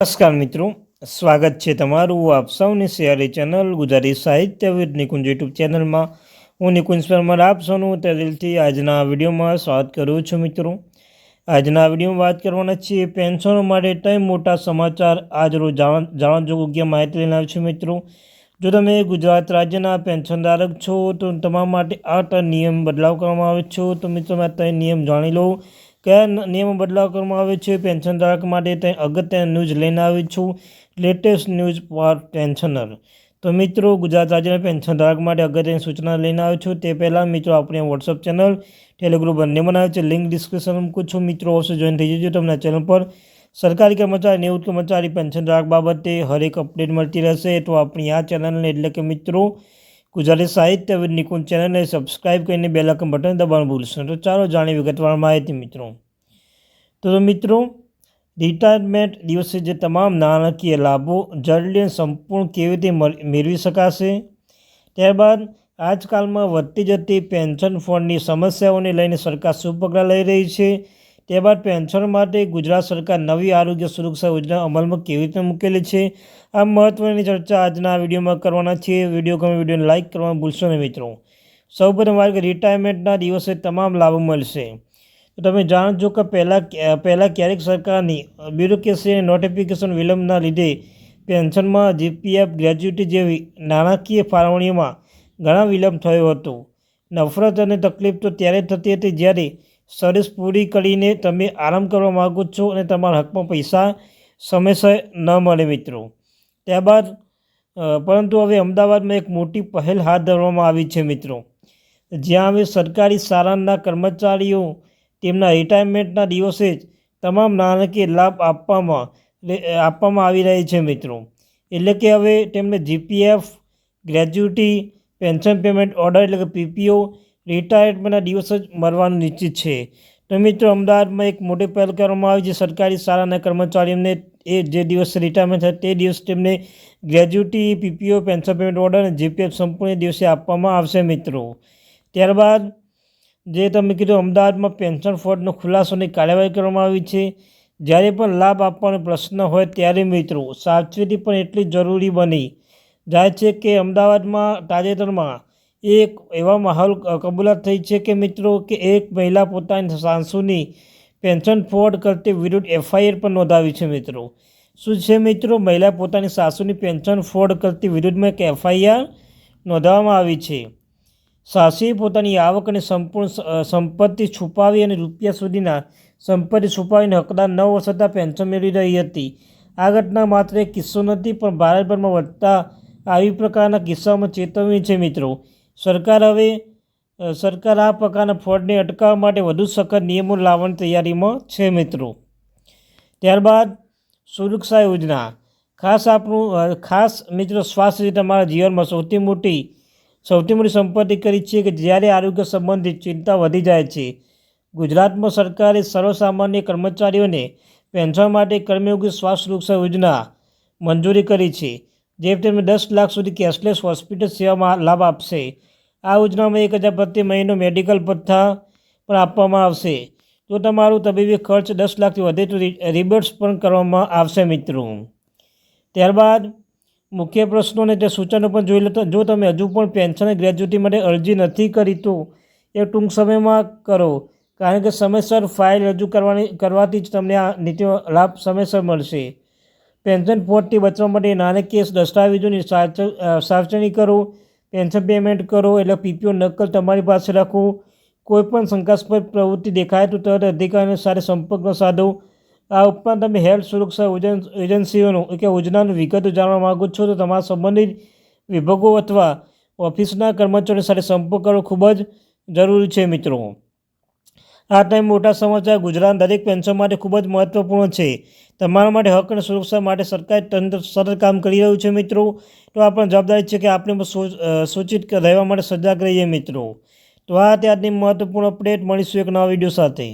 નમસ્કાર મિત્રો, સ્વાગત છે તમારું આપ સૌની સિયારી ચેનલ ગુજરાતી સાહિત્ય વિદ નિકુંજ યુટ્યુબ ચેનલમાં. હું નિકુંજ પરમાર, આપ સૌનું દિલથી આજના વિડીયોમાં સ્વાગત કરું છું મિત્રો. આજના વિડીયોમાં વાત કરવાના છીએ પેન્શનો માટે ત્રણ મોટા સમાચાર આજરોજ જાણ જાણવા યોગ્ય માહિતી લઈને છું મિત્રો. જો તમે ગુજરાત રાજ્યના પેન્શનધારક છો, તો તમારા માટે આ ત્રણ નિયમ બદલાવ કરવામાં આવે છે. તો મિત્રો મેં ત્રણ નિયમ જાણી લો. કયા નિયમો બદલાવ કરવામાં આવે છે, પેન્શન ધારક માટે તે અગત્યના ન્યૂઝ લઈને આવી છું. Latest news for pensioner. તો મિત્રો, ગુજરાત રાજ્યના પેન્શન ધારક માટે અગત્યની સૂચના લઈને આવ્યો છું. તે પહેલાં મિત્રો, આપણે વોટ્સઅપ ચેનલ ટેલિગ્રુપ બંને બનાવે છે. લિંક ડિસ્ક્રિપ્શન મૂકું છું. મિત્રો, અવશ્ય જોઈન થઈ જજો તમને ચેનલ પર. સરકારી કર્મચારી નિવૃત્ત કર્મચારી પેન્શન ધારક બાબતે હરેક અપડેટ મળતી રહેશે. તો આપણી આ ચેનલને એટલે કે મિત્રો ગુજરાતી સાહિત્ય નિકુંજ ચેનલને સબસ્ક્રાઇબ કરીને બેલ આઇકન બટન દબાણ ભૂલશો તો ચાલો જાણી વિગતવાર માહિતી મિત્રો. તો મિત્રો રિટાયરમેન્ટ દિવસે જે તમામ નાણાકીય લાભો જલ્દી સંપૂર્ણ કેવી રીતે મળ- મેળવી શકાશે? ત્યારબાદ, આજકાલમાં વધતી જતી પેન્શન ફંડની સમસ્યાઓને લઈને સરકાર શું પગલાં લઈ રહી છે. ત્યારબાદ પેન્શન માટે ગુજરાત સરકાર નવી આરોગ્ય સુરક્ષા યોજના અમલમાં કેવી રીતે મૂકેલી છે? આ મહત્ત્વની ચર્ચા આજના વિડીયોમાં કરવાના છીએ. વીડિયો ગમે વિડીયોને લાઇક કરવાનું ભૂલશો નહીં મિત્રો. સૌપ્રથમ વાત કે રિટાયરમેન્ટના દિવસે તમામ લાભો મળશે. તો તમે જાણો છો કે પહેલાં પહેલાં ક્યારેક સરકારની બ્યુરોક્રેસી અને નોટિફિકેશન વિલંબના લીધે પેન્શનમાં જીપીએફ ગ્રેજ્યુટી જેવી નાણાકીય ફાળવણીમાં ઘણા વિલંબ થયો હતો. નફરત અને તકલીફ તો ત્યારે થતી હતી જ્યારે સર્વિસ પૂરી કરીને તમે આરામ કરવા માગો છો અને તમારા હકમાં પૈસા સમયસર ન મળે મિત્રો. ત્યારબાદ પરંતુ હવે અમદાવાદમાં એક મોટી પહેલ હાથ ધરવામાં આવી છે મિત્રો. જ્યાં હવે સરકારી શાળાના કર્મચારીઓ તેમના રિટાયરમેન્ટના દિવસે જ તમામ નાણાકીય લાભ આપવામાં આપવામાં આવી રહી છે મિત્રો. એટલે કે હવે તેમને GPF, gratuity, pension payment order એટલે કે પીપીઓ રિટાયરમેન્ટના દિવસ જ મરવાનું નિશ્ચિત છે. તો મિત્રો, અમદાવાદમાં એક મોટી પહેલ કરવામાં આવી છે. સરકારી શાળાના કર્મચારીઓને એ જે દિવસ રિટાયરમેન્ટ થાય તે દિવસ તેમને gratuity, PPO, pension payment order અને જીપીએફ સંપૂર્ણ દિવસે આપવામાં આવશે મિત્રો. ત્યારબાદ જે તમે કીધું, અમદાવાદમાં પેન્શન ફંડનો ખુલાસોની કાર્યવાહી કરવામાં આવી છે. જ્યારે પણ લાભ આપવાનો પ્રશ્ન હોય ત્યારે મિત્રો, સાવચેતી પણ એટલી જરૂરી બની જાય છે કે અમદાવાદમાં તાજેતરમાં એક એવા માહોલ કબૂલાત થઈ છે કે મિત્રો કે એક મહિલા પોતાની સાસુની પેન્શન ફ્રોડ કરતી વિરુદ્ધ એફઆઈઆર પણ નોંધાવી છે મિત્રો. શું છે મિત્રો? મહિલા પોતાની સાસુની પેન્શન ફ્રોડ કરતી વિરુદ્ધમાં એક એફઆઈઆર નોંધાવવામાં આવી છે. સાસીએ પોતાની આવક અને સંપૂર્ણ સંપત્તિ છુપાવી અને રૂપિયા સુધીના સંપત્તિ છુપાવીને હકદાર ન હોવા છતાં પેન્શન મેળવી રહી હતી. આ ઘટના માત્ર એક કિસ્સો નથી, પણ ભારતભરમાં વધતા આવી પ્રકારના કિસ્સાઓમાં ચેતવણી છે મિત્રો. સરકાર હવે સરકાર આ પ્રકારના ફ્રોડને અટકાવવા માટે વધુ સખત નિયમો લાવવાની તૈયારીમાં છે મિત્રો. ત્યારબાદ સુરક્ષા યોજના. ખાસ આપણું ખાસ મિત્રો સ્વાસ્થ્ય જે તમારા જીવનમાં સૌથી મોટી સૌથી મોટી સંપત્તિ કરી છે કે જ્યારે આરોગ્ય સંબંધિત ચિંતા વધી જાય છે. ગુજરાતમાં સરકારે સર્વસામાન્ય કર્મચારીઓને પેન્શન માટે કર્મયોગી સ્વાસ્થ્ય સુરક્ષા યોજના મંજૂરી કરી છે. જે તેમને દસ લાખ સુધી કેશલેસ હોસ્પિટલ સેવામાં લાભ આપશે. આ યોજનામાં એક હજાર પ્રતિ મહિનો મેડિકલ પથ્થા પણ આપવામાં આવશે. જો તમારું તબીબી ખર્ચ દસ લાખથી વધે તો રિબર્ટ્સ પણ કરવામાં આવશે મિત્રો. ત્યારબાદ મુખ્ય પ્રશ્નો અને તે સૂચનો પણ જોઈ લો તો, જો તમે હજુ પણ પેન્શન ગ્રેજ્યુટી માટે અરજી નથી કરી તો એ ટૂંક સમયમાં કરો. કારણ કે સમયસર ફાઇલ રજૂ કરવાની, કરવાથી જ તમને આ નીતિનો લાભ સમયસર મળશે. પેન્શન ફ્રોડથી બચવા માટે નાણાકીય દસ્તાવેજોની સાચ- અ, કરો પેન્શન પેમેન્ટ કરો એટલે પીપીઓ નકલ તમારી પાસે રાખો. કોઈપણ શંકાસ્પદ પ્રવૃત્તિ દેખાય તો તરત અધિકારીને સાથે સંપર્ક સાધો. આ ઉપરાંત તમે હેલ્થ સુરક્ષા એજન- એજન્સીઓનું કે યોજનાનું વિગતો જાણવા માગો છો તો તમારા સંબંધિત વિભાગો અથવા ઓફિસના કર્મચારીઓ સાથે સંપર્ક કરવો ખૂબ જ જરૂરી છે મિત્રો. આ ટાઈમ મોટા સમાચાર ગુજરાત દરેક પેન્શન માટે ખૂબ જ મહત્વપૂર્ણ છે. તમારા માટે હક અને સુરક્ષા માટે સરકાર તંત્ર સતત કામ કરી રહ્યું છે મિત્રો. તો આ પણ જવાબદારી છે કે આપણે સૂચિત રહેવા માટે સજાગ રહીએ મિત્રો. તો આ ત્યારની મહત્વપૂર્ણ અપડેટ મળીશું એક નવા વીડિયો સાથે.